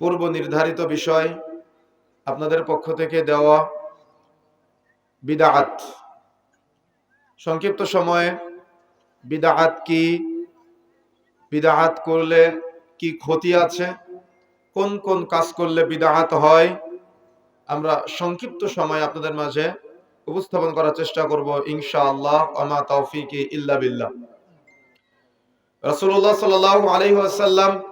পূর্ব নির্ধারিত বিষয় আপনাদের পক্ষ থেকে দেওয়া বিদাআত। সংক্ষিপ্ত সময়ে, বিদাআত কি? বিদাআত করলে কি ক্ষতি আছে? কোন কোন কাজ করলে বিদাআত হয়? আমরা সংক্ষিপ্ত সময় আপনাদের মাঝে উপস্থাপন করার চেষ্টা করব, ইনশাআল্লাহ আমা তৌফিকি ইল্লা বিল্লাহ। রাসূলুল্লাহ সাল্লাল্লাহু আলাইহি ওয়াসাল্লাম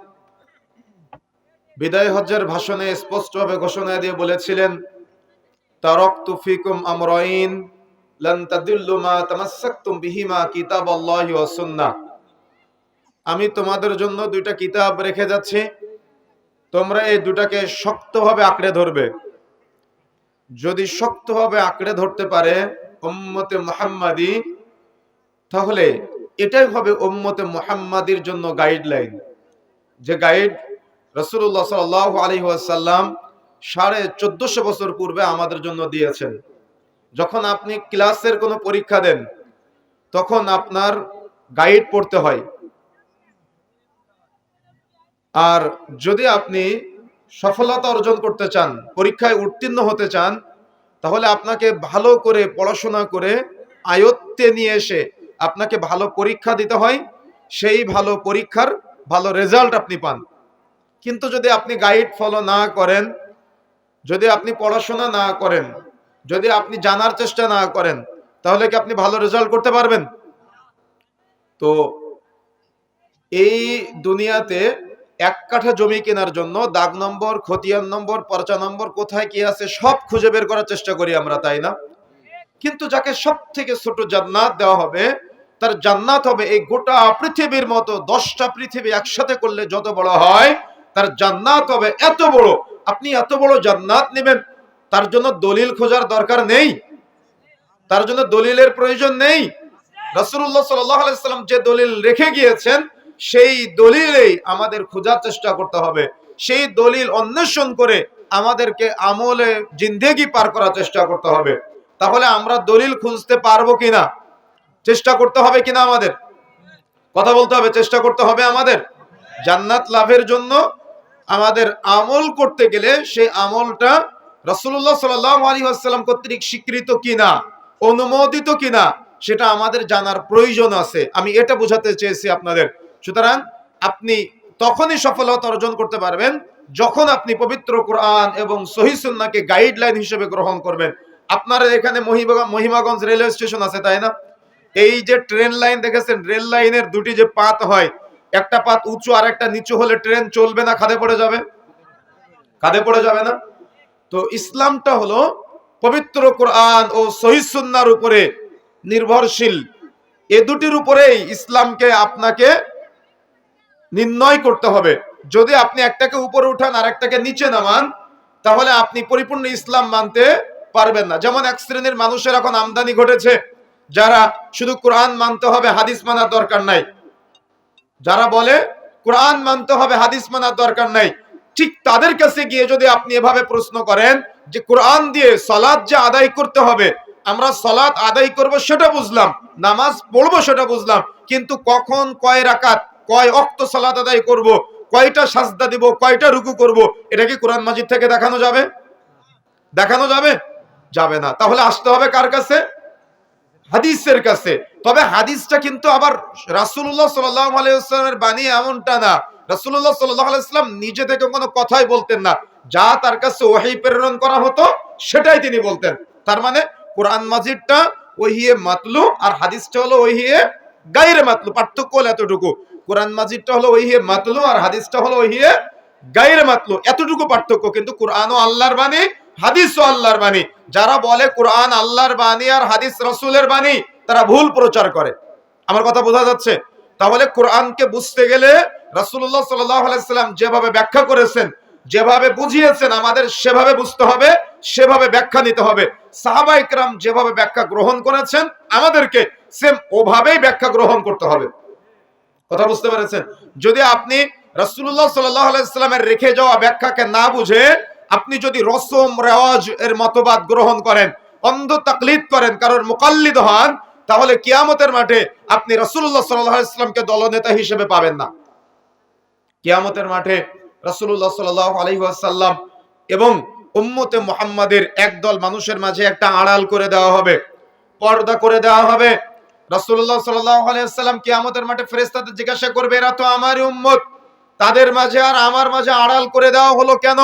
বিদায় হজ্জের ভাষণে স্পষ্টভাবে ঘোষণা দিয়ে বলেছিলেন, তারাকতু ফিকুম আমরাইন, লান তাদিল্লু মা বিহিমা কিতাবাল্লাহি ওয়া সুন্নাহ। আমি তোমাদের জন্য দুইটা কিতাব রেখে যাচ্ছি। তোমরা এই দুটাকে শক্তভাবে আঁকড়ে ধরবে। যদি শক্তভাবে আঁকড়ে ধরতে পারে উম্মতে মুহাম্মাদি, তাহলে এটাই হবে উম্মতে মুহাম্মাদির জন্য গাইডলাইন যে গাইড রসুল্লাহ সাল আলী ওয়াসাল্লাম সাড়ে চোদ্দশো বছর পূর্বে আমাদের জন্য দিয়েছেন। যখন আপনি ক্লাসের কোনো পরীক্ষা দেন, তখন আপনার গাইড পড়তে হয়। আর যদি আপনি সফলতা অর্জন করতে চান, পরীক্ষায় উত্তীর্ণ হতে চান, তাহলে আপনাকে ভালো করে পড়াশোনা করে আয়ত্তে নিয়ে এসে আপনাকে ভালো পরীক্ষা দিতে হয়। সেই ভালো পরীক্ষার ভালো রেজাল্ট আপনি পান। কিন্তু যদি আপনি গাইড ফলো না করেন, যদি আপনি পড়াশোনা না করেন, যদি আপনি জানার চেষ্টা না করেন, তাহলে কি আপনি ভালো রেজাল্ট করতে পারবেন? তো এই দুনিয়াতে এক কাঠা জমি কেনার জন্য দাগ নম্বর, খতিয়ান নম্বর, পর্চা নম্বর কোথায় কি আছে সব খুঁজে বের করার চেষ্টা করি আমরা, তাই না? কিন্তু যাকে সব থেকে ছোট জান্নাত দেওয়া হবে, তার জান্নাত হবে এই গোটা পৃথিবীর মতো দশটা পৃথিবী একসাথে করলে যত বড় হয় তার জান্নাত হবে। এত বড়। আপনি এত বড় জান্নাত নেবেন, তার জন্য দলিল খোঁজার দরকার নেই। তার জন্য দলিলের প্রয়োজন নেই। রসুল্লাহ সাল্লাম যে দলিল রেখে গিয়েছেন, সেই দলিলেই আমাদের খোঁজার চেষ্টা করতে হবে। সেই দলিল অন্বেষণ করে আমাদেরকে আমলে জিন্দেগি পার করার চেষ্টা করতে হবে। তাহলে আমরা দলিল খুঁজতে পারব কিনা? চেষ্টা করতে হবে কিনা আমাদের? কথা বলতে হবে, চেষ্টা করতে হবে আমাদের। জান্নাত লাভের জন্য আমাদের আমল করতে গেলে সেই আমলটা রসুল্লাহ সাল্লাম আলী আসসালাম কর্তৃক স্বীকৃত কিনা, অনুমোদিত কিনা, সেটা আমাদের জানার প্রয়োজন আছে। আমি এটা বোঝাতে চেয়েছি আপনাদের। সুতরাং আপনি তখনই সফলতা অর্জন করতে পারবেন যখন আপনি পবিত্র কোরআন এবং সহিসুন্নাকে গাইডলাইন হিসেবে গ্রহণ করবেন। আপনারা এখানে মহিমাগঞ্জ রেলওয়ে স্টেশন আছে, তাই না? এই যে ট্রেন লাইন, দেখেছেন? রেল লাইনের দুটি যে পাত হয় একটা পাত উঁচু আর একটা নিচু হলে ট্রেন চলবে না, খাদে পড়ে যাবে? খাদে পড়ে যাবে না? তো ইসলামটা হলো পবিত্র কোরআন ও সহিসুন্নার উপরে নির্ভরশীল। এ দুটির উপরেই ইসলামকে আপনাকে নির্ণয় করতে হবে। যদি আপনি একটাকে উপরে উঠান আর একটাকে নিচে নামান, তাহলে আপনি পরিপূর্ণ ইসলাম মানতে পারবেন না। যেমন এক শ্রেণির মানুষের এখন আমদানি ঘটেছে, যারা শুধু কোরআন মানতে হবে, হাদিস মানার দরকার নাই। যারা বলে কোরআন মানতে হবে, হাদিস মানার দরকার নাই, ঠিক তাদের কাছে গিয়ে যদি আপনি এভাবে প্রশ্ন করেন যে কোরআন দিয়ে সলাদ যে আদায় করতে হবে, আমরা সলাদ আদায় করব সেটা বুঝলাম, নামাজ পড়ব সেটা বুঝলাম, কিন্তু কখন কয় রাকাত, কয় অক্ত সালাদ আদায় করব, কয়টা সাজদা দিব, কয়টা রুকু করব, এটা কি কোরআন মাজিদ থেকে দেখানো যাবে? দেখানো যাবে? যাবে না। তাহলে আসতে হবে কার কাছে? হাদিসের কাছে। তবে হাদিসটা কিন্তু আবার রাসুল্লাহ সাল্লাহ আলাইসলামের বাণী এমনটা না। রাসুল্লাহ সাল্লাহ আলাইসলাম নিজে থেকে কোনো কথাই বলতেন না। যা তার কাছে ওয়াহি প্রেরণ করা হতো, সেটাই তিনি বলতেন। তার মানে কোরআন মাজিদটা ওহিয়ে মাতলু আর হাদিসটা হলো ওহিয়ে গাইরে মাতলু, পার্থক্য হলো এতটুকু। কোরআন মাজিদটা হলো ওহিয়ে মাতলু আর হাদিসটা হলো ওহিয়ে গাইরে মাতলু। এতটুকু পার্থক্য কিন্তু কোরআনও আল্লাহর বাণী হাদিস ও আল্লাহর বাণী। যারা বলে কোরআন আল্লাহর বাণী আর হাদিস রসুলের বাণী তারা ভুল প্রচার করে। আমার কথা বোঝা যাচ্ছে? তাহলে কোরআনকে বুঝতে গেলে রাসুল্লাহ সাল্লাম যেভাবে ব্যাখ্যা করেছেন, যেভাবে বুঝিয়েছেন, আমাদের সেভাবে বুঝতে হবে, সেভাবে ব্যাখ্যা নিতে হবে। সাহাবা ইকরাম যেভাবে ব্যাখ্যা গ্রহণ করেছেন, আমাদেরকে সেম ওভাবেই ব্যাখ্যা গ্রহণ করতে হবে। কথা বুঝতে পেরেছেন? যদি আপনি রাসুল্লাহ সাল্লামের রেখে যাওয়া ব্যাখ্যাকে না বুঝে, আপনি যদি রসম, রেওয়াজ এর মতবাদ গ্রহণ করেন, অন্ধ তাকলিদ করেন, কারোর মোকাল্লিদ হন তাহলে কিয়ামতের মাঠে আপনি রসুল্লাহ সাল্লামকে দলনেতা হিসেবে পাবেন না। কিয়ামতের মাঠে রাসূলুল্লাহ সাল্লাল্লাহু আলাইহি ওয়াসাল্লাম এবং উম্মতে মোহাম্মদের একদল মানুষের মাঝে একটা আড়াল করে দেওয়া হবে, পর্দা করে দেওয়া হবে। রাসূলুল্লাহ সাল্লাল্লাহু আলাইহি কিয়ামতের মাঠে ফেরেশতাদের জিজ্ঞাসা করবে, এরা তো আমারই উম্মত। তাদের মাঝে আর আমার মাঝে আড়াল করে দেওয়া হলো কেন?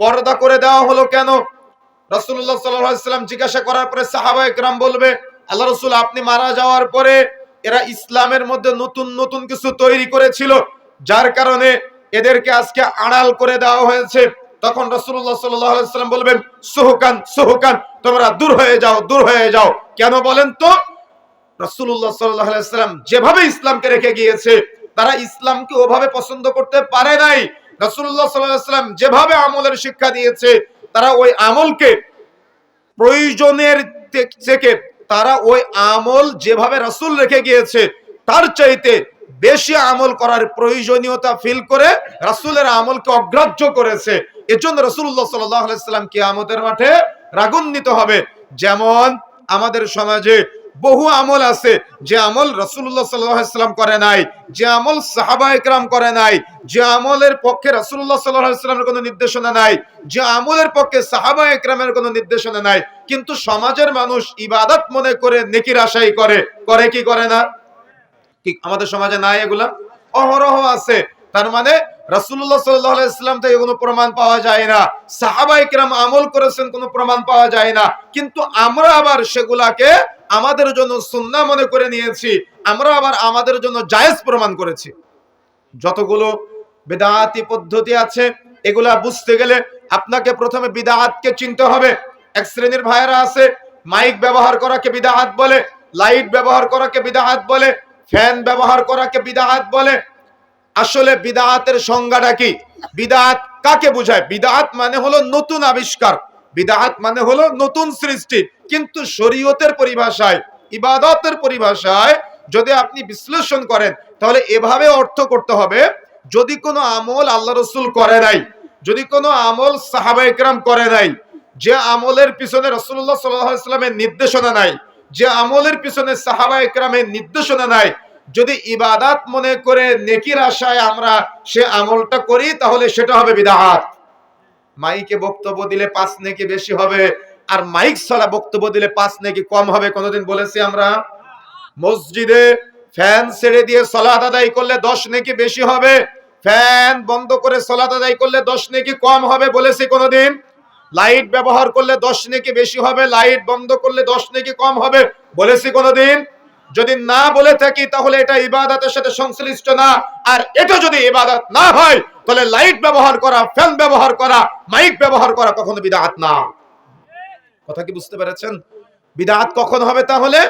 পর্দা করে দেওয়া হলো কেন? রাসূলুল্লাহ সাল্লাল্লাহু আলাইহি জিজ্ঞাসা করার পরে সাহাবা একরাম বলবে আল্লাহ রসুল আপনি মারা যাওয়ার পরে এরা ইসলামের মধ্যে নতুন নতুন কিছু তৈরি করেছিল, যার কারণে এদেরকে আজকে আড়াল করে দেওয়া হয়েছে। তখন আলাইহি ওয়াসাল্লাম বলবেন, সুহুকান সুহুকান, তোমরা দূর হয়ে যাও, দূর হয়ে যাও। কেন বলেন তো? আলাইহি ওয়াসাল্লাম যেভাবে ইসলামকে রেখে গিয়েছে, তারা ইসলামকে ওভাবে পছন্দ করতে পারে নাই। আলাইহি ওয়াসাল্লাম যেভাবে আমলের শিক্ষা দিয়েছে, তারা ওই আমলকে প্রয়োজনের থেকে তারা ওই আমল যেভাবে রাসুল রেখে গিয়েছে, তার চাইতে বেশি আমল করার প্রয়োজনীয়তা ফিল করে রাসুলের আমলকে অগ্রাহ্য করেছে। এজন্য রসুল্লাহ কি কিয়ামতের মাঠে রাগুন্বিত হবে। যেমন আমাদের সমাজে বহু আমল আছে। যে আমল আলাইহি সাল্লাম করে নাই, যে আমল সাহাবা একরাম করে নাই, যে আমলের পক্ষে আলাইহি সাল্লামের কোনো নির্দেশনা নাই, যে আমলের পক্ষে সাহাবা একরামের কোনো নির্দেশনা নাই, কিন্তু সমাজের মানুষ ইবাদত মনে করে নেকির আশাই করে। করে কি করে না? কি আমাদের সমাজে নাই এগুলা? অহরহ আছে। তার মানে আলাইহি সাল্লাম থেকে কোনো প্রমাণ পাওয়া যায় না। সাহাবায়ে কেরাম আমল করেছেন, কোনো প্রমাণ পাওয়া যায় না। কিন্তু আমরা আবার সেগুলাকে আমাদের জন্য সুন্নাহ মনে করে নিয়েছি আমরা আবার আমাদের জন্য জায়েজ প্রমাণ করেছি। যতগুলো বিদআতি পদ্ধতি আছে, এগুলা বুঝতে গেলে আপনাকে প্রথমে বিদআতকে চিনতে হবে। এক শ্রেণির ভাইয়েরা আছে, মাইক ব্যবহার করাকে বিদআত বলে, লাইট ব্যবহার করাকে বিদাহাত বলে, ফ্যান ব্যবহার করাকে বিদআত বলে। আসলে বিদআতের সংজ্ঞাটা কি? বিদআত কাকে বোঝায়? বিদআত মানে হলো নতুন আবিষ্কার। বিদআত মানে হলো নতুন সৃষ্টি। কিন্তু শরীয়তের পরিভাষায়, ইবাদতের পরিভাষায় যদি আপনি বিশ্লেষণ করেন, তাহলে এভাবে অর্থ করতে হবে, যদি কোনো আমল আল্লাহ রসুল করে নাই, যদি কোনো আমল সাহাবা করে নাই, যে আমলের পিছনে রসুল্লাহ সাল্লামের নির্দেশনা নাই, যে আমলের পিছনে সাহাবা একরামের নির্দেশনা নাই, যদি ইবাদাত মনে করে নেকির আশায় আমরা সে আমলটা করি, তাহলে সেটা হবে বিদাহাত। মাইকে বক্তব্য দিলে পাঁচ নেকি বেশি হবে আর মাইক ছাড়া বক্তব্য দিলে পাঁচ নাকি কম হবে কোনোদিন বলেছি আমরা? মসজিদে ফ্যান ছেড়ে দিয়ে সলাত আদায় করলে দশ নাকি বেশি হবে? ফ্যান বন্ধ করে সলাত আদায় করলে দশ নেকি কম হবে বলেছি কোনোদিন? লাইট ব্যবহার করলে দশ নাকি বেশি হবে? লাইট বন্ধ করলে দশ নেকি কম হবে বলেছি কোনোদিন? যদি না বলে থাকি তাহলে এটা ইবাদতের সাথে সংশ্লিষ্ট না। আর এটা যদি ইবাদত না হয়, তাহলে লাইট ব্যবহার করা, ফ্যান ব্যবহার করা, মাইক ব্যবহার করা কখনো বিদাত না। কথা কি বুঝতে পেরেছেন? বিদাত কখন হবে তাহলে?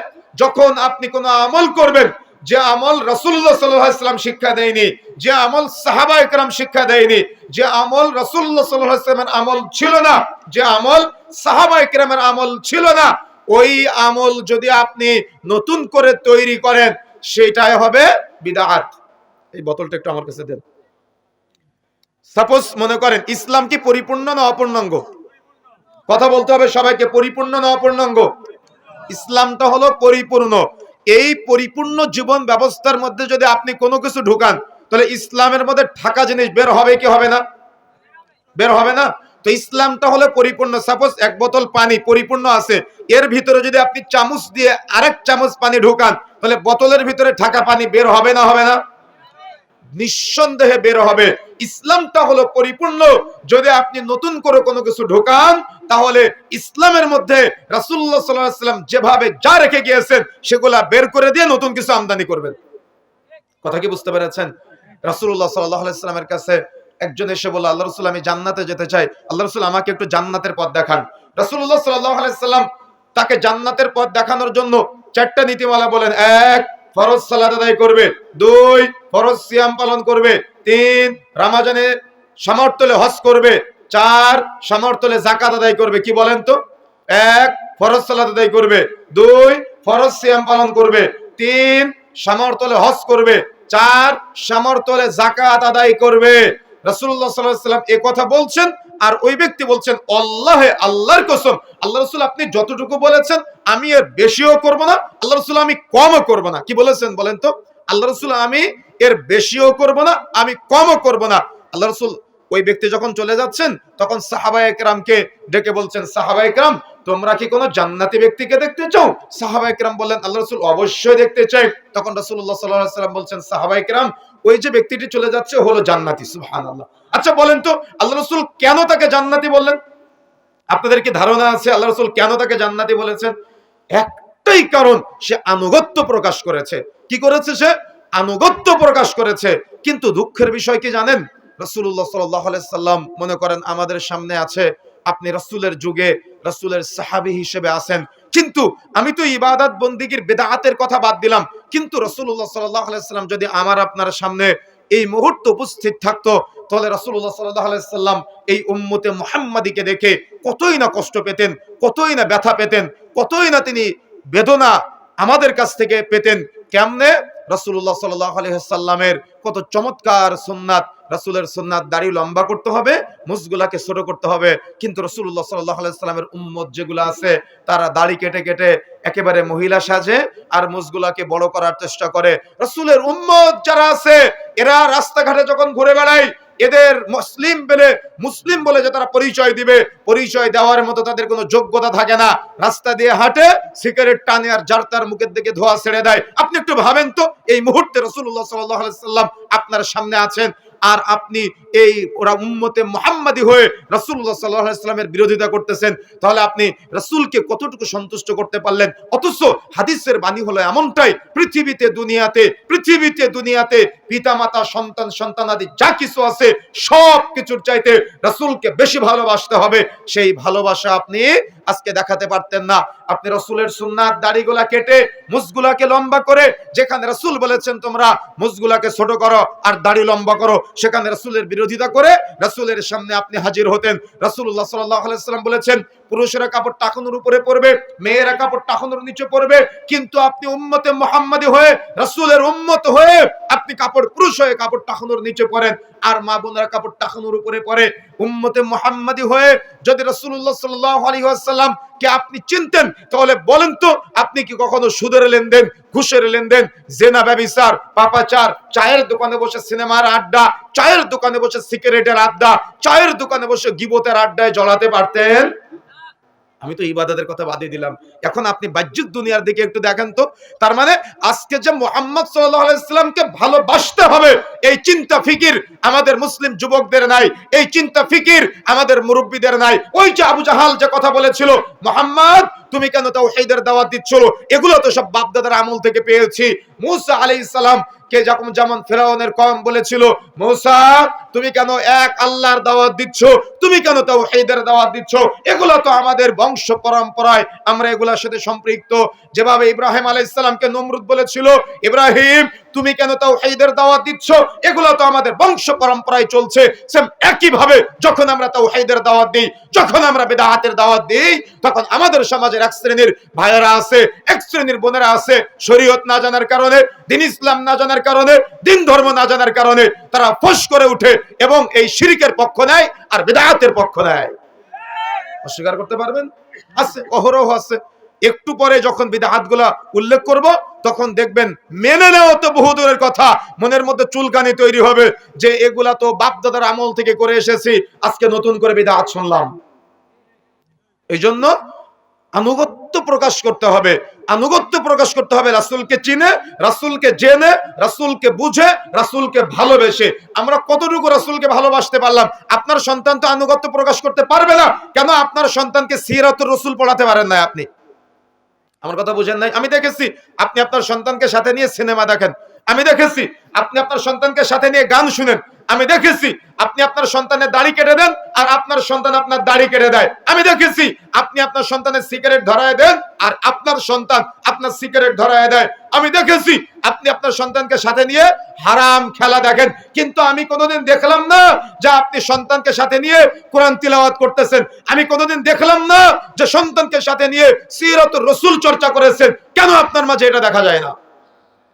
যখন আপনি কোনো আমল করবেন, যে আমল আলাইহি সাল্লাম শিক্ষা দেয়নি, যে আমল সাহাবা একরাম শিক্ষা দেয়নি, যে আমল আলাইহি সাল্লামের আমল ছিল না, যে আমল সাহাবা একরামের আমল ছিল না, ওই আমল যদি আপনি নতুন করে তৈরি করেন, সেটাই হবে বিদআত এই বোতলটা একটু আমার কাছে দেন। সাপোজ মনে করেন, ইসলাম কি পরিপূর্ণ না অপূর্ণাঙ্গ? কথা বলতে হবে সবাইকে পরিপূর্ণ না অপূর্ণাঙ্গ। ইসলামটা হলো পরিপূর্ণ। এই পরিপূর্ণ জীবন ব্যবস্থার মধ্যে যদি আপনি কোনো কিছু ঢুকান, তাহলে ইসলামের মধ্যে ঢাকা জিনিস বের হবে কি হবে না? বের হবে না? তো ইসলামটা হলো পরিপূর্ণ। সাপোজ এক বোতল পানি পরিপূর্ণ আছে। এর ভিতরে যদি আপনি চামচ দিয়ে আরেক চামচ পানি ঢুকান, তাহলে বোতলের ভিতরে ঢাকা পানি বের হবে না হবে না? নিঃসন্দেহে বের হবে। ইসলামটা হলো পরিপূর্ণ। যদি আপনি নতুন করে কোনো কিছু ঢোকান তাহলে ইসলামের মধ্যে আলাইহি সাল্লাম যেভাবে যা রেখে গিয়েছেন, সেগুলা বের করে দিয়ে নতুন কিছু আমদানি করবেন। কথা কি বুঝতে পেরেছেন? সাল্লাল্লাহু সাল্লামের কাছে একজন এসে বলল, আল্লাহ রাসূল, আমি জান্নাতে যেতে চাই। আল্লাহ রাসূল, আমাকে একটু জান্নাতের পথ দেখান। আলাইহি সাল্লাম তাকে জান্নাতের পথ দেখানোর জন্য চারটা নীতিমালা বলেন। এক, ফরজ সালাত আদায় করবে। দুই, ফরজ সিয়াম পালন করবে। তিন রামাজানে সামর্থ্যলে হজ করবে। চার সামর্থ্যলে জাকাত আদায় করবে, কি বলেন তো? এক, ফরজ সালাত আদায় করবে, দুই, ফরজ সিয়াম পালন করবে, তিন সামর্থ্যলে হজ করবে, চার সামর্থ্যলে জাকাত আদায় করবে। আলাইহি সাল্লাম এই কথা বলছেন আর ওই ব্যক্তি বলছেন, আল্লাহে, আল্লাহর কসম আল্লাহ রসুল আপনি যতটুকু বলেছেন, আমি এর বেশিও করব না আল্লাহ রসুল আমি কমও করব না। কি বলেছেন বলেন তো? আল্লাহ রসুল আমি এর বেশিও করব না, আমি কমও করব না। আল্লাহ রসুল ওই ব্যক্তি যখন চলে যাচ্ছেন, তখন সাহাবা একরামকে ডেকে বলছেন সাহাবা একরাম তোমরা কি কোনো জান্নাতি ব্যক্তিকে দেখতে চাও? সাহাবা একরাম বললেন, আল্লাহ রসুল অবশ্যই দেখতে চাই। তখন রসুল্লাহ সাল্লাহ সাল্লাম বলছেন সাহাবা একরাম ওই যে ব্যক্তিটি চলে যাচ্ছে হলো জান্নাতি। সুহান আল্লাহ আচ্ছা বলেন তো, আল্লাহ রসুল কেন তাকে জান্নাতি বললেন? আপনাদের কি ধারণা আছে আল্লাহ রসুল কেন তাকে জান্নাতি বলেছেন? একটাই কারণ, সে আনুগত্য প্রকাশ করেছে। কি করেছে সে? আনুগত্য প্রকাশ করেছে। কিন্তু দুঃখের বিষয় কি জানেন? রসুল্লাহ সাল্লাম মনে করেন, আমাদের সামনে আছে, আপনি রসুলের যুগে রসুলের সাহাবি হিসেবে আছেন। কিন্তু আমি তো ইবাদত বন্দিগির বেদাহাতের কথা বাদ দিলাম। কিন্তু রসুল্লাহ সাল্লাম যদি আমার আপনার সামনে এই মুহূর্তে উপস্থিত থাকতো, তাহলে রসুল্লাহ সাল্লাহ সাল্লাম এই উম্মতে মোহাম্মদীকে দেখে কতই না কষ্ট পেতেন, কতই না ব্যথা পেতেন, কতই না তিনি বেদনা আমাদের কাছ থেকে পেতেন। কেমনে? রসুল্লাহ সাল্লাহ আলহামের কত চমৎকার সুন্নাত রসুলের সুন্নাত দাড়ি লম্বা করতে হবে, মুসগুলাকে ছোট করতে হবে। কিন্তু রসুল্লাহ সাল্লাহ আলাইস্লামের উম্মত যেগুলো আছে, তারা দাড়ি কেটে কেটে একেবারে মহিলা সাজে আর মুসগুলাকে বড় করার চেষ্টা করে। রসুলের উম্মত যারা আছে, এরা রাস্তাঘাটে যখন ঘুরে বেড়ায়, এদের মুসলিম বলে মুসলিম বলে যে তারা পরিচয় দিবে, পরিচয় দেওয়ার মতো তাদের কোনো যোগ্যতা থাকে না। রাস্তা দিয়ে হাঁটে, সিগারেট টানে আর যার তার মুখের দিকে ধোয়া ছেড়ে দেয়। আপনি একটু ভাবেন তো, এই মুহূর্তে রসুল্লাহ সাল্লাম আপনার সামনে আছেন। আর আপনি এই ওরা উম্মতে মোহাম্মদী হয়ে রসুল্লাহ সাল্লাহামের বিরোধিতা করতেছেন, তাহলে আপনি রসুলকে কতটুকু সন্তুষ্ট করতে পারলেন? অথচ হাদিসের বাণী হলো এমনটাই, পৃথিবীতে, দুনিয়াতে পৃথিবীতে, দুনিয়াতে পিতা মাতা সন্তান সন্তানাদি যা কিছু আছে, সব কিছুর চাইতে রসুলকে বেশি ভালোবাসতে হবে। সেই ভালোবাসা আপনি আজকে দেখাতে পারতেন না। আপনি রসুলের সুন্নাত দাড়িগুলা কেটে মুসগুলাকে লম্বা করে, যেখানে রসুল বলেছেন তোমরা মুসগুলাকে ছোট করো আর দাড়ি লম্বা করো, সেখানে রসুলের বিরোধিতা করে রসুলের সামনে আপনি হাজির হতেন। রসুল্লাহ সাল্লাম বলেছেন, পুরুষেরা কাপড় টাকানোর উপরে পড়বে মেয়েরা কাপড় টাকানোর নিচে পড়বে কিন্তু আপনি উম্মতে মোহাম্মদী হয়ে, রসুলের উম্মত হয়ে আপনি কাপড় পুরুষ হয়ে কাপড় টাকানোর নিচে পড়েন আর মা বোনেরা কাপড় টাকানোর উপরে পড়ে উম্মতে মোহাম্মদী হয়ে যদি রসুল্লাহ সাল্লাহ আলী আসাল্লাম কে আপনি চিনতেন, তাহলে বলেন তো, আপনি কি কখনো সুদের লেনদেন, ঘুষের লেনদেন, জেনা ব্যবিচার, পাপাচার, চায়ের দোকানে বসে সিনেমার আড্ডা, চায়ের দোকানে বসে সিগারেটের আড্ডা, চায়ের দোকানে বসে গিবতের আড্ডায় জড়াতে পারতেন? আমি তো ইবাদতের কথা বাদে দিলাম। এখন আপনি বাহ্যিক দুনিয়ার দিকে একটু দেখেন তো, তার মানে আজকে যে মোহাম্মদ সাল্লাহামকে ভালোবাসতে হবে, এই চিন্তা ফিকির আমাদের মুসলিম যুবকদের নাই, এই চিন্তা ফিকির আমাদের মুরব্বীদের নাই। ওই যে আবু জাহাল যে কথা বলেছিল, মোহাম্মদ, তুমি কেন তাও হেদের দাওয়াত দিচ্ছ? এগুলো তো সব বাপদাদার আমল থেকে পেয়েছি। মুসা আলাইহিস সালাম কে যখন যেমন ফেরাউনের কম বলেছিল, মৌসা তুমি কেন এক আল্লাহর দাওয়াত দিচ্ছ? তুমি কেন তাও হেদের দাওয়াত দিচ্ছ? এগুলো তো আমাদের বংশ পরম্পরায় আমরা এগুলোর সাথে সম্পৃক্ত। যেভাবে ইব্রাহিম আলাইসালামকে নমরুদ বলেছিল, ইব্রাহিম তুমি কেন তাও হেদের দাওয়াত দিচ্ছ? এগুলো তো আমাদের বংশ পরম্পরায় চলছে। সেম একই ভাবে যখন আমরা তাও হেদের দাওয়াত দিই, যখন আমরা বেদাহাতের দাওয়াত দিই, তখন আমাদের সমাজের এক শ্রেণির ভাইয়েরা আছে, এক শ্রেণির বোনেরা আছে, শরীয়ত না জানার কারণে, দিন ইসলাম না জানার কারণে, দিন ধর্ম না জানার কারণে তারা ফস করে উঠে এবং এই শিরিকের পক্ষ নেয় আর বেদাহাতের পক্ষ নেয়। অস্বীকার করতে পারবেন? আছে, অহরহ আছে। একটু পরে যখন বিদাহাতগুলা উল্লেখ করব, তখন দেখবেন মেনে নেওয়া তো বহু দূরের কথা। মনের মধ্যে চুলকানি তৈরি হবে যে এগুলা তো বাপ দাদার আমল থেকে করে এসেছি, আজকে নতুন করে বিদাহাত শুনলাম। এই জন্য আনুগত্য প্রকাশ করতে হবে। আনুগত্য প্রকাশ করতে হবে রাসুলকে চিনে, রাসুলকে জেনে, রাসুলকে বুঝে, রাসুলকে ভালোবেসে। আমরা কতটুকু রাসুলকে ভালোবাসতে পারলাম? আপনার সন্তান তো আনুগত্য প্রকাশ করতে পারবে না। কেন আপনার সন্তানকে সিরাতুর রসুল পড়াতে পারেন না আপনি? আমার কথা বুঝেন নাই? আমি দেখেছি আপনি আপনার সন্তানকে সাথে নিয়ে সিনেমা দেখেন। আমি দেখেছি আপনি আপনার সন্তানকে সাথে নিয়ে গান শুনেন। আমি দেখেছি আপনি আপনার সন্তানের দাড়ি কেটে দেন আর আপনার সন্তান আপনার দাড়ি কেটে দেয়। আমি দেখেছি আপনি আপনার সন্তানের সিগারেট ধরায় দেন আর আপনার সন্তান আপনার সিগারেট ধরায় দেয়। আমি দেখেছি আপনি আপনার সন্তানকে সাথে নিয়ে হারাম খেলা দেখেন। কিন্তু আমি কোনোদিন দেখলাম না যে আপনি সন্তানকে সাথে নিয়ে কোরআন তিলাওয়াত করতেছেন। আমি কোনোদিন দেখলাম না যে সন্তানকে সাথে নিয়ে সিরত রসুল চর্চা করেছেন। কেন আপনার মাঝে এটা দেখা যায় না?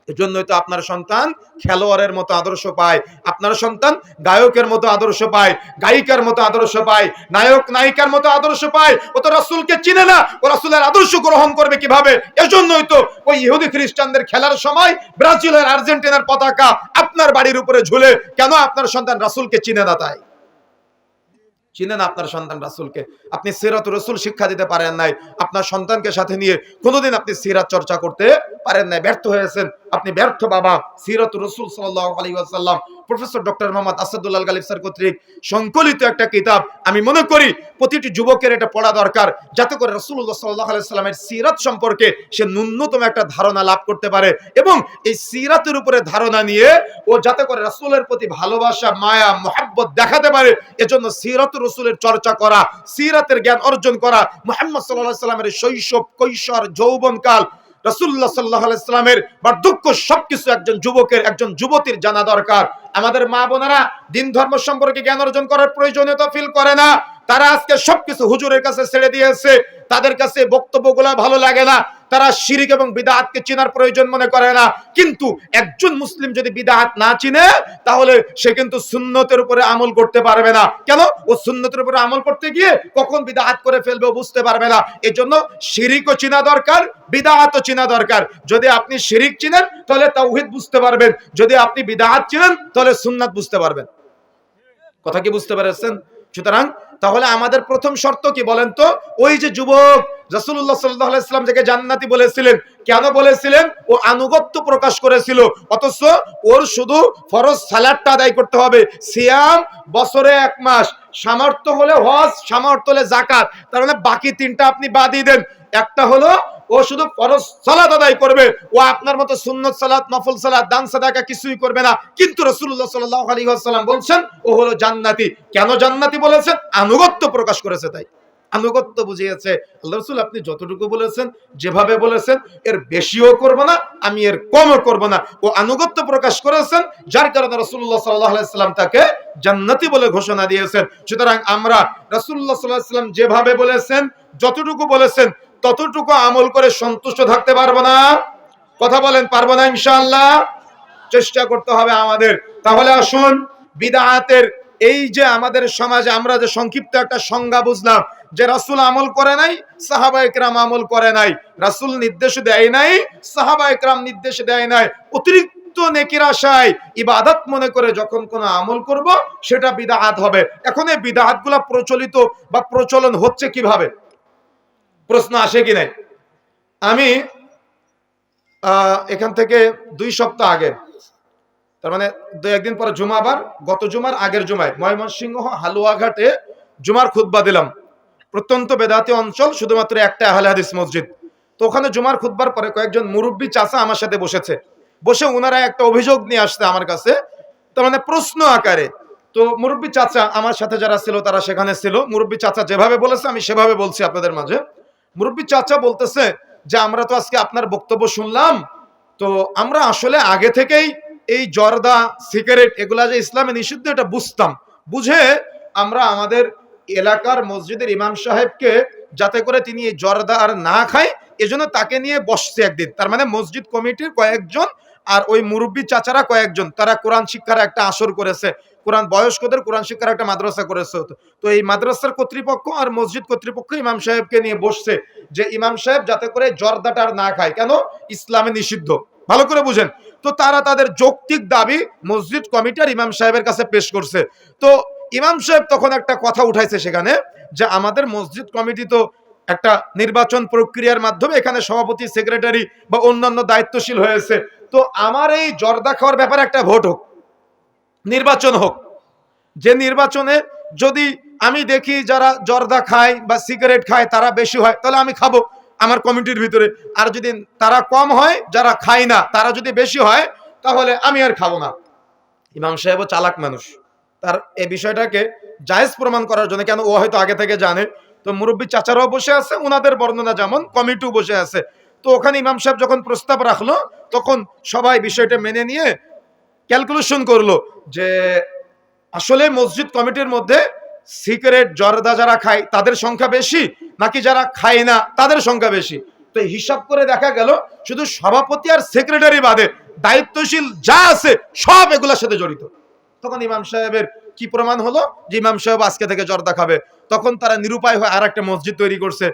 এজন্যই তো আপনার সন্তান খেলোয়াড়ের মতো আদর্শ পায়। আপনার সন্তান গায়কের মতো আদর্শ পায়, গায়িকার মতো আদর্শ পায়, নায়ক, নায়িকার মতো আদর্শ পায়। ও তো রাসূলকে চিনে না, ও রাসূলের আদর্শ গ্রহণ করবে কীভাবে? এজন্যই তো ওই ইহুদি খ্রিস্টানদের খেলার সময় ব্রাজিলের আর্জেন্টিনার পতাকা আপনার বাড়ির উপরে ঝুলে। কেন আপনার সন্তান রাসূলকে চিনে না তাই? চিনেন আপনার সন্তান রাসূলকে। আপনি সিরাত রসুল শিক্ষা দিতে পারেন নাই। আপনার সন্তানকে সাথে নিয়ে কোনোদিন আপনি সিরাত চর্চা করতে পারেন নাই। ব্যর্থ হয়েছেন। আপনি ব্যর্থ বাবা। সিরাত রসুল আলাইহি ওয়াসাল্লাম, professor doctor Mohammad Asadullah Galib sir কর্তৃক সংকলিত একটা কিতাব আমি মনে করি প্রতিটি যুবকের এটা পড়া দরকার, যাতে করে রসুল্লাহ সাল্লাহ আলাইসাল্লামের সিরাত সম্পর্কে সে ন্যূনতম একটা ধারণা লাভ করতে পারে এবং এই সিরাতের উপরে ধারণা নিয়ে ও যাতে করে রসুলের প্রতি ভালোবাসা, মায়া, মোহাব্বত দেখাতে পারে, এজন্য সিরাত রসুলের চর্চা করা, সিরাতের জ্ঞান অর্জন করা, মোহাম্মদ সাল্লাহ সাল্লামের শৈশব, কৈশোর, যৌবনকাল রসুল্লাহ সাল্লাহ আলাইস্লামের বার্ধক্য সবকিছু একজন যুবকের, একজন যুবতীর জানা দরকার। আমাদের মা বোনেরা দিন ধর্ম সম্পর্কে জ্ঞান অর্জন করার প্রয়োজনীয়তা ফিল করে না। তারা আজকে সবকিছু হুজুরের কাছে ছেড়ে দিয়েছে। তাদের কাছে বক্তব্যগুলো ভালো লাগে না। তারা শিরিক এবং বিদাহাতকে চেনার প্রয়োজন মনে করে না। কিন্তু একজন মুসলিম যদি বিদাহাত না চিনে, তাহলে সে কিন্তু সুন্নতের উপরে আমল করতে পারবে না। কেন? ও সুন্নতের উপরে আমল করতে গিয়ে কখন বিদাহাত করে ফেলবে বুঝতে পারবে না। এই জন্য শিরিকও চিনা দরকার, বিদাহাতও চিনা দরকার। যদি আপনি শিরিক চিনেন, তাহলে তাওহিদ বুঝতে পারবেন। যদি আপনি বিদাহাত চিনেন, তাহলে সুন্নাত বুঝতে পারবেন। কথা কি বুঝতে পেরেছেন? সুতরাং তাহলে আমাদের প্রথম শর্ত কি বলেন তো? ওই যে যুবক রসুল্লাহ সাল্লাম যাকে জান্নাতি বলেছিলেন, কেন বলেছিলেন? ও আনুগত্য প্রকাশ করেছিল, অথচ ওর শুধু ফরজ সালাদটা আদায় করতে হবে। সিয়াম বছরে এক মাস, সামর্থ্য হলে হজ, সামর্থ্য হলে জাকাত তার মানে বাকি তিনটা আপনি বাদই দেন। একটা হলো ও শুধু ফরজ সালাত আদায় করবে। ও আপনার মতো সুন্নত সালাত, নফল সালাত, দান সাদাকা কিছুই করবে না। কিন্তু রাসূলুল্লাহ সাল্লাল্লাহু আলাইহি ওয়াসাল্লাম বলছেন, ও হলো জান্নাতি। কেন জান্নাতি বলেছেন? আনুগত্য প্রকাশ করেছে তাই। আনুগত্য বুঝিয়েছে। আল্লাহ রসুল, আপনি যতটুকু বলেছেন, যেভাবে বলেছেন, এর বেশিও করব না, আমি এর কমও করব না। ও আনুগত্য প্রকাশ করেছেন, যার কারণে রসুল্লাহ সাল্লাম তাকে জান্নাতি বলে ঘোষণা দিয়েছেন। সুতরাং আমরা রসুল্লাহ সাল্লাম যেভাবে বলেছেন, যতটুকু বলেছেন ততটুকু আমল করে সন্তুষ্ট থাকতে পারব না। কথা বলেন, পারব না ইনশাল্লাহ চেষ্টা করতে হবে আমাদের। তাহলে আসুন বিদাহাতের এই যে আমাদের সমাজে আমরা যে সংক্ষিপ্ত একটা সংজ্ঞা বুঝলাম, যে রাসুল আমল করে নাই, সাহাবা একরাম আমল করে নাই। রাসুল নির্দেশ দেয় নাই, সাহাবা একরাম নির্দেশ দেয় নাই। অতিরিক্ত নেকির আশায় ইবাদত মনে করে যখন কোন আমল করব, সেটা বিদাহাত হবে। এখন এই বিদাহাত প্রচলিত বা প্রচলন হচ্ছে কীভাবে? প্রশ্ন আসে কি নাই? আমি এখান থেকে দুই সপ্তাহ আগে, তার মানে দু, একদিন পরে জুমাবার গত জুমার আগের জুমায়, ময়মনসিংহ হালুয়াঘাটে জুমার খুতবা দিলাম। প্রত্যন্ত বেদাতি অঞ্চল, শুধুমাত্র একটা আহলে হাদিস মসজিদ। তো ওখানে জুমার খুতবার পরে কয়েকজন মুরব্বী চাচা আমার সাথে বসেছে। বসে ওনারা একটা অভিযোগ নিয়ে আসছে আমার কাছে, তার মানে প্রশ্ন আকারে। তো মুরব্বী চাচা আমার সাথে যারা ছিল তারা সেখানে ছিল। মুরব্বী চাচা যেভাবে বলেছে, আমি সেভাবে বলছি আপনাদের মাঝে। মুরব্বী চাচা বলতেছে যে, আমরা তো আজকে আপনার বক্তব্য শুনলাম। তো আমরা আসলে আগে থেকেই এই জর্দা, সিগারেট এগুলা যে ইসলামে নিষিদ্ধ, এটা বুঝতাম। বুঝে আমরা আমাদের এলাকার মসজিদের ইমাম সাহেবকে যাতে করে তিনি এই জর্দা আর না খায়, এজন্য তাকে নিয়ে বসছে একদিন। তার মানে মসজিদ কমিটির কয়েকজন আর ওই মুরব্বী চাচারা কয়েকজন। তারা কোরআন শিক্ষার একটা আসর করেছে। কোরআন বয়স্কদের কোরআন শিক্ষার একটা মাদ্রাসা করেছে। তো এই মাদ্রাসার কর্তৃপক্ষ আর মসজিদ কর্তৃপক্ষ ইমাম সাহেবকে নিয়ে বসছে যে ইমাম সাহেব যাতে করে জর্দাটা আর না খায়। কেন? ইসলামে নিষিদ্ধ। ভালো করে বুঝেন। তো তারা তাদের যৌক্তিক দাবি মসজিদ কমিটি আর ইমাম সাহেবের কাছে পেশ করছে। তো ইমাম সাহেব তখন একটা কথা উঠাইছে সেখানে যে আমাদের মসজিদ কমিটি তো একটা নির্বাচন প্রক্রিয়ার মাধ্যমে এখানে সভাপতি, সেক্রেটারি বা অন্যান্য দায়িত্বশীল হয়েছে। তো আমার এই জর্দা খাওয়ার ব্যাপারে একটা ভোট হোক। নির্বাচন হোক। যে নির্বাচনে যদি আমি দেখি যারা জর্দা খায় বা সিগারেট খায় তারা বেশি হয়, তাহলে আমি খাব আমার কমিটির ভিতরে। আর যদি তারা কম হয়, যারা খায় না, তারা যদি বেশি হয়, তাহলে আমি আর খাব না। ইমাম সাহেবও চালাক মানুষ। তার এই বিষয়টাকে জায়েজ প্রমাণ করার জন্য, কেন ও হয়তো আগে থেকে জানে। তো মুরব্বী চাচারাও বসে আছে ওনাদের বর্ণনা যেমন, কমিটিও বসে আছে। তো ওখানে ইমাম সাহেব যখন প্রস্তাব রাখল, তখন সবাই বিষয়টা মেনে নিয়ে ক্যালকুলেশন করল যে আসলে মসজিদ কমিটির মধ্যে সিগারেট, জর্দা যারা খায়, তাদের সংখ্যা বেশি নাকি যারা খায় না, তাদের সংখ্যা বেশি? তো হিসাব করে দেখা গেল শুধু সভাপতি আর সেক্রেটারি বাদে দায়িত্বশীল যা আছে সব এগুলোর সাথে জড়িত। তখন ইমাম সাহেবের কি প্রমাণ হলো? যে ইমাম সাহেব আজকে থেকে জর্দা খাবে। তখন তারা নিরুপায় হয়ে আর একটা মসজিদ তৈরি করছে।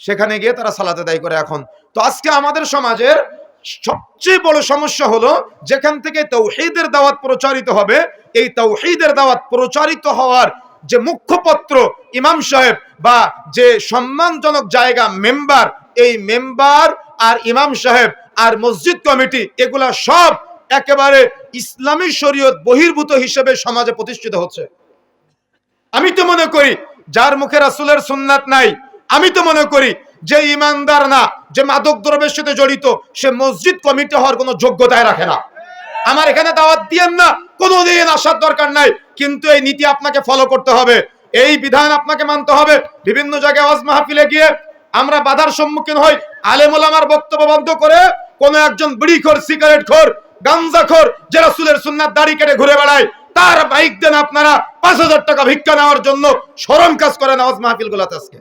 সেখানে গিয়ে তারা সালাতে দায়ী করে এখন। তো আজকে আমাদের সমাজের সবচেয়ে বড় সমস্যা হলো যেখান থেকে তৌহিদের দাওয়াত প্রচারিত হবে, এই তৌহিদের দাওয়াত প্রচারিত হওয়ার যে মুখ্যপত্র ইমাম সাহেব বা যে সম্মানজনক জায়গা মেম্বার, এই মেম্বার আর ইমাম সাহেব আর মসজিদ কমিটি, এগুলা সব একেবারে ইসলামী শরীয়ত বহির্ভূত হিসেবে সমাজে প্রতিষ্ঠিত হচ্ছে। আমি তো মনে করি, যার মুখে রাসূলের সুন্নাত নাই, আমি তো মনে করি যে ইমানদার না, যে মাদক দ্রব্যের সাথে জড়িত, সে মসজিদ কমিটি হওয়ার কোনো যোগ্যতায় রাখে না। আমার এখানে দাওয়াত দিয়েন না, কোনোদিন আসার দরকার নাই, কিন্তু এই নীতি আপনাকে ফলো করতে হবে। এই বিধান আপনাকে মানতে হবে। বিভিন্ন জায়গায় ওয়াজ মাহফিলে গিয়ে আমরা বাধার সম্মুখীন হই। আলেমুল আমার বক্তব্য বন্ধ করে কোন একজন বিড়ি খোর সিগারেট খোর গাঞ্জা খোর যে রাসূলের সুন্নাত দাড়ি কেটে ঘুরে বেড়ায়, তার বাইক দেন আপনারা পাঁচ হাজার টাকা ভিক্ষা নেওয়ার জন্য। সরম কাজ করেন আওয়াজ মাহফিল গুলাতে আজকে।